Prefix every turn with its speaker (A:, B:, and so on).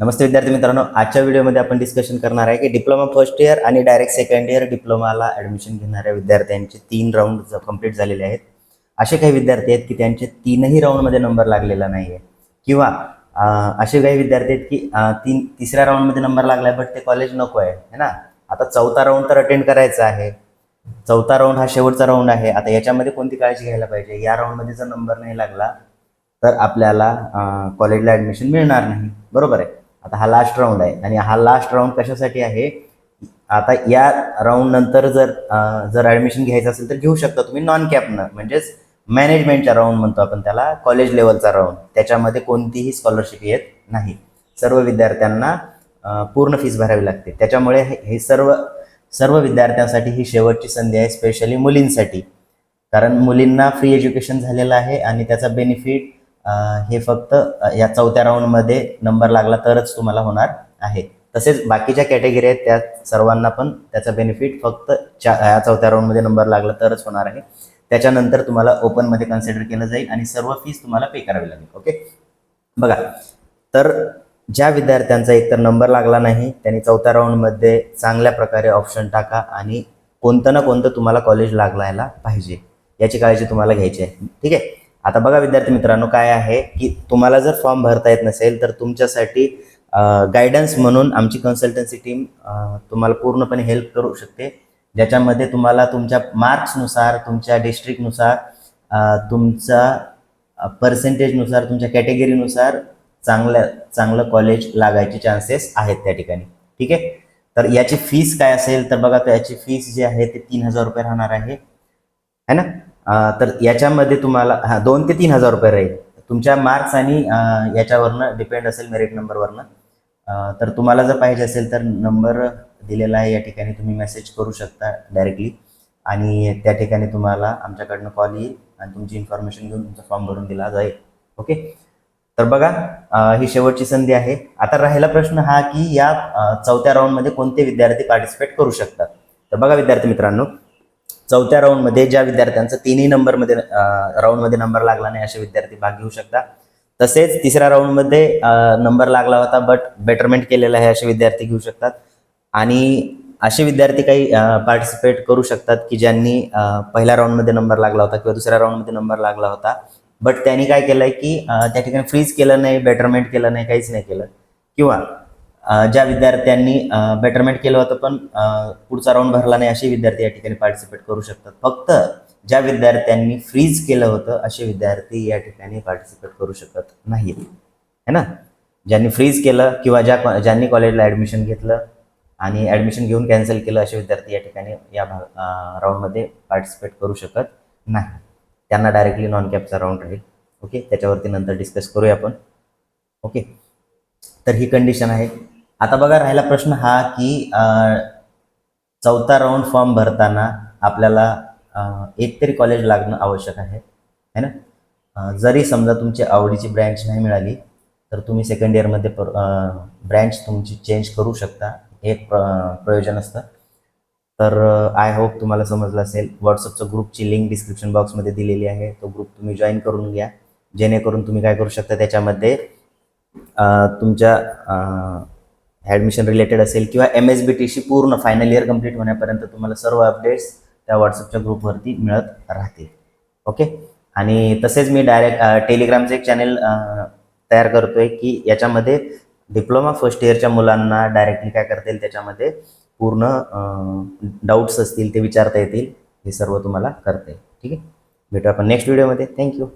A: नमस्ते विद्यार्थी मित्रांनो आजच्या व्हिडिओमध्ये आपण डिस्कशन करणार आहे की डिप्लोमा फर्स्ट इयर आणि डायरेक्ट सेकंड इयर डिप्लोमाला ॲडमिशन घेणाऱ्या विद्यार्थ्यांचे तीन राऊंड कंप्लीट झालेले आहेत. असे काही विद्यार्थी आहेत की त्यांचे तीनही राऊंडमध्ये नंबर लागलेला नाही आहे किंवा असे काही विद्यार्थी आहेत की तीन तिसऱ्या राऊंडमध्ये नंबर लागला आहे बट ते कॉलेज नको आहे है ना? आता चौथा राऊंड तर अटेंड करायचा आहे. चौथा राऊंड हा शेवटचा राऊंड आहे. आता याच्यामध्ये कोणती काळजी घ्यायला पाहिजे? या राऊंडमध्ये जर नंबर नाही लागला तर आपल्याला कॉलेजला ॲडमिशन मिळणार नाही. बरोबर आहे? आता हा लास्ट राऊंड आहे. आणि हा लास्ट राऊंड कशासाठी आहे? आता या राऊंड नंतर जर जर ॲडमिशन घ्यायचं असेल तर घेऊ शकता तुम्ही नॉन कॅपनं म्हणजेच मॅनेजमेंटचा राऊंड म्हणतो आपण त्याला कॉलेज लेवलचा राऊंड त्याच्यामध्ये कोणतीही स्कॉलरशिप येत नाही. सर्व विद्यार्थ्यांना पूर्ण फीस भरावी लागते. त्याच्यामुळे हे हे सर्व सर्व विद्यार्थ्यांसाठी ही शेवटची संधी आहे स्पेशली मुलींसाठी. कारण मुलींना फ्री एज्युकेशन झालेलं आहे आणि त्याचा बेनिफिट हे फक्त या चौथ्या राऊंडमध्ये नंबर लागला तरच तुम्हाला होणार आहे. तसेच बाकीच्या कॅटेगरी आहेत त्या सर्वांना पण त्याचा बेनिफिट फक्त चा या चौथ्या राऊंडमध्ये नंबर लागला तरच होणार आहे. त्याच्यानंतर तुम्हाला ओपनमध्ये कन्सिडर केलं जाईल आणि सर्व फीस तुम्हाला पे करावी लागेल ओके बघा तर ज्या विद्यार्थ्यांचा एकतर नंबर लागला नाही त्यांनी चौथ्या राऊंडमध्ये चांगल्या प्रकारे ऑप्शन टाका आणि कोणतं ना कोणतं तुम्हाला कॉलेज लागलायला पाहिजे. याची काळजी तुम्हाला घ्यायची आहे ठीक आहे? आता बघा विद्यार्थी मित्रांनो काय आहे की तुम्हाला जर फॉर्म भरता येत नसेल तर तुमच्यासाठी गायडन्स म्हणून आमची कन्सल्टन्सी टीम तुम्हाला पूर्णपणे हेल्प करू शकते. ज्याच्यामध्ये तुम्हाला तुमच्या मार्क्सनुसार तुमच्या डिस्ट्रिक्टनुसार तुमचा पर्सेंटेजनुसार तुमच्या कॅटेगरीनुसार चांगल्या चांगलं कॉलेज लागायचे चान्सेस आहेत त्या ठिकाणी. ठीक आहे? तर याची फीस काय असेल तर बघा तर याची फीस जी आहे ते तीन हजार रुपये राहणार आहे. है ना? तर याच्यामध्ये तुम्हाला हा दोन ते तीन हजार रुपये राहील. तुमच्या मार्क्स आणि याच्यावरनं डिपेंड असेल मेरिट नंबरवरनं तर तुम्हाला जर पाहिजे असेल तर नंबर दिलेला आहे या ठिकाणी तुम्ही मेसेज करू शकता डायरेक्टली आणि त्या ठिकाणी तुम्हाला आमच्याकडनं कॉल येईल आणि तुमची इन्फॉर्मेशन घेऊन तुमचा फॉर्म भरून दिला जाईल. ओके तर बघा ही शेवटची संधी आहे. आता राहिला प्रश्न हा की या चौथ्या राऊंडमध्ये कोणते विद्यार्थी पार्टिसिपेट करू शकतात? तर बघा विद्यार्थी मित्रांनो चौथ्या राऊंडमध्ये ज्या विद्यार्थ्यांचा तिन्ही नंबरमध्ये राऊंडमध्ये नंबर लागला नाही असे विद्यार्थी भाग घेऊ शकता. तसेच तिसऱ्या राऊंडमध्ये नंबर लागला होता बट बेटरमेंट केलेला आहे असे विद्यार्थी घेऊ शकतात. आणि असे विद्यार्थी काही पार्टिसिपेट करू शकतात की ज्यांनी पहिल्या राऊंडमध्ये नंबर लागला होता किंवा दुसऱ्या राऊंडमध्ये नंबर लागला होता. बट त्यांनी काय केलं आहे की त्या ठिकाणी फ्रीज केलं नाही बेटरमेंट केलं नाही काहीच नाही केलं. किंवा ज्या विद्यार्थ्यांनी बेटरमेंट केलं होतं पण पुढचा राऊंड भरला नाही असे विद्यार्थी या ठिकाणी पार्टिसिपेट करू शकतात. फक्त ज्या विद्यार्थ्यांनी फ्रीज केलं होतं असे विद्यार्थी या ठिकाणी पार्टिसिपेट करू शकत नाहीत. है ना? ज्यांनी फ्रीज केलं किंवा ज्या ज्यांनी कॉलेजला ॲडमिशन घेतलं आणि ॲडमिशन घेऊन कॅन्सल केलं असे विद्यार्थी या ठिकाणी या भाग राऊंडमध्ये पार्टिसिपेट करू शकत नाही. त्यांना डायरेक्टली नॉन कॅपचा राऊंड राहील. ओके त्याच्यावरती नंतर डिस्कस करूया आपण. ओके तर ही कंडिशन आहे. आता बघा राहिला प्रश्न हा की चौथा राऊंड फॉर्म भरताना आपल्याला एक तरी कॉलेज लागणं आवश्यक आहे है ना? जरी समजा तुमची आवडीची ब्रँच नाही मिळाली तर तुम्ही सेकंड इयरमध्ये ब्रँच तुमची चेंज करू शकता हे एक प्र- प्रयोजन असतं. तर आय होप तुम्हाला समजलं असेल व्हॉट्सअपचं ग्रुपची लिंक डिस्क्रिप्शन बॉक्समध्ये दिलेली आहे तो ग्रुप तुम्ही जॉईन करून घ्या. जेणेकरून तुम्ही काय करू शकता त्याच्यामध्ये तुमच्या ॲडमिशन रिलेटेड असेल किंवा एम एस बी टीशी पूर्ण फायनल इयर कंप्लीट होण्यापर्यंत तुम्हाला सर्व अपडेट्स त्या व्हॉट्सअपच्या ग्रुपवरती मिळत राहतील. ओके आणि तसेच मी डायरेक्ट टेलिग्रामचं एक चॅनेल तयार करतोय की याच्यामध्ये डिप्लोमा फर्स्ट इयरच्या मुलांना डायरेक्टली काय करता येईल त्याच्यामध्ये पूर्ण डाऊट्स असतील ते विचारता येतील. हे सर्व तुम्हाला करता येईल. ठीक आहे? भेटू आपण नेक्स्ट व्हिडिओमध्ये थँक्यू